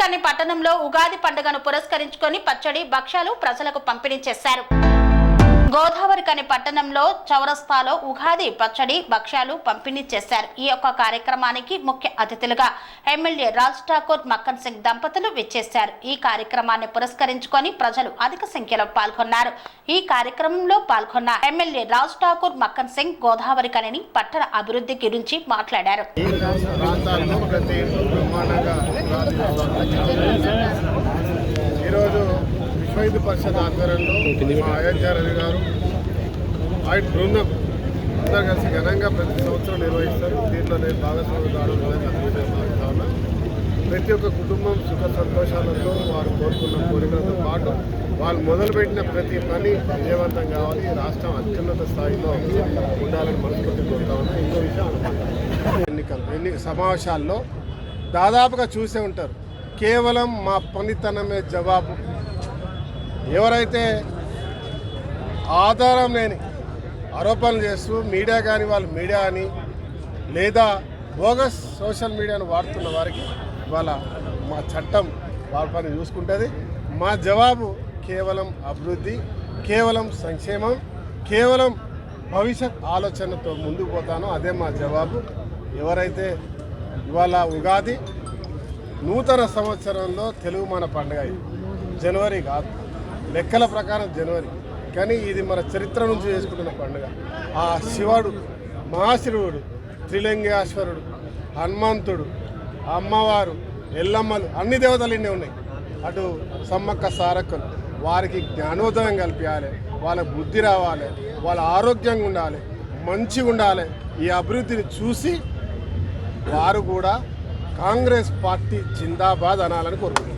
గోదావరికని పట్టణంలో ఉగాది పండుగను పురస్కరించుకొని పచ్చడి భక్ష్యాలు ప్రజలకు పంపిణీ చేశారు. గోదావరికని పట్టణంలో చౌరస్తాలో ఉగాది పచ్చడి భక్ష్యాలు పంపిణీ చేశారు. ఈ యొక్క కార్యక్రమానికి ముఖ్య అతిథులుగా ఎమ్మెల్యే రాజ్ ఠాకూర్ మక్కన్ సింగ్ దంపతులు విచ్చేశారు. ఈ కార్యక్రమాన్ని పురస్కరించుకొని ప్రజలు అధిక సంఖ్యలో పాల్గొన్నారు. ఈ కార్యక్రమంలో పాల్గొన్న ఎమ్మెల్యే రాజ్ ఠాకూర్ మక్కన్ సింగ్ గోదావరి కనిని పట్టణ అభివృద్ధి గురించి మాట్లాడారు. హిందూ పరిషత్ ఆధ్వర్యంలో మా అయోధ్య రవి గారు ఆయన బృందం అందరూ కలిసి ఘనంగా ప్రతి సంవత్సరం నిర్వహిస్తారు. దీంట్లో నేను భాగస్వామి కావడం భావిస్తా ఉన్నా. ప్రతి ఒక్క కుటుంబం సుఖ సంతోషాలతో వారు కోరుకున్న కోరికలతో పాటు వాళ్ళు మొదలుపెట్టిన ప్రతి పని విజయవంతం కావాలి. రాష్ట్రం అత్యున్నత స్థాయిలో ఉండాలని మనస్ఫూర్తి కోరుతా ఉన్నా. ఇంకో విషయం ఎన్నికలు ఎన్నిక సమావేశాల్లో దాదాపుగా చూసే ఉంటారు. కేవలం మా పనితనమే జవాబు. ఎవరైతే ఆధారం లేని ఆరోపణలు చేస్తూ మీడియా కానీ వాళ్ళు మీడియా అని లేదా బోగస్ సోషల్ మీడియాను వాడుతున్న వారికి ఇవాళ మా చట్టం వాళ్ళ పని చూసుకుంటుంది. మా జవాబు కేవలం అభివృద్ధి కేవలం సంక్షేమం కేవలం భవిష్యత్ ఆలోచనతో ముందుకు పోతానో. అదే మా జవాబు. ఎవరైతే ఇవాళ ఉగాది నూతన సంవత్సరంలో తెలుగు మన పండుగ జనవరి కాదు. లెక్కల ప్రకారం జనవరి. కానీ ఇది మన చరిత్ర నుంచి చేసుకుంటున్న పండుగ. ఆ శివుడు మహాశివుడు త్రిలింగేశ్వరుడు హనుమంతుడు అమ్మవారు ఎల్లమ్మలు అన్ని దేవతలు ఇన్ని ఉన్నాయి. అటు సమ్మక్క సారక్కలు వారికి జ్ఞానోదయం కల్పించాలి. వాళ్ళ బుద్ధి రావాలి. వాళ్ళ ఆరోగ్యంగా ఉండాలి. మంచిగా ఉండాలి. ఈ అభివృద్ధిని చూసి వారు కూడా కాంగ్రెస్ పార్టీ జిందాబాద్ అనాలని కోరుకుంటున్నారు.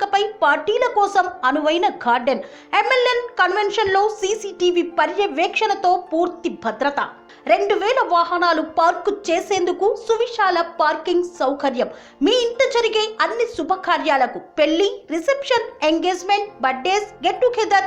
పచ్చికపై పార్టీల కోసం అనువైన గార్డెన్ ఎమ్మెల్యే కన్వెన్షన్లో సీసీటీవీ పర్యవేక్షణతో పూర్తి భద్రత. రెండు వేల వాహనాలు పార్కు చేసేందుకు సువిశాల పార్కింగ్ సౌకర్యం. మీ ఇంట జరిగే అన్ని శుభకార్యాలకు పెళ్ళి reception engagement birthdays get together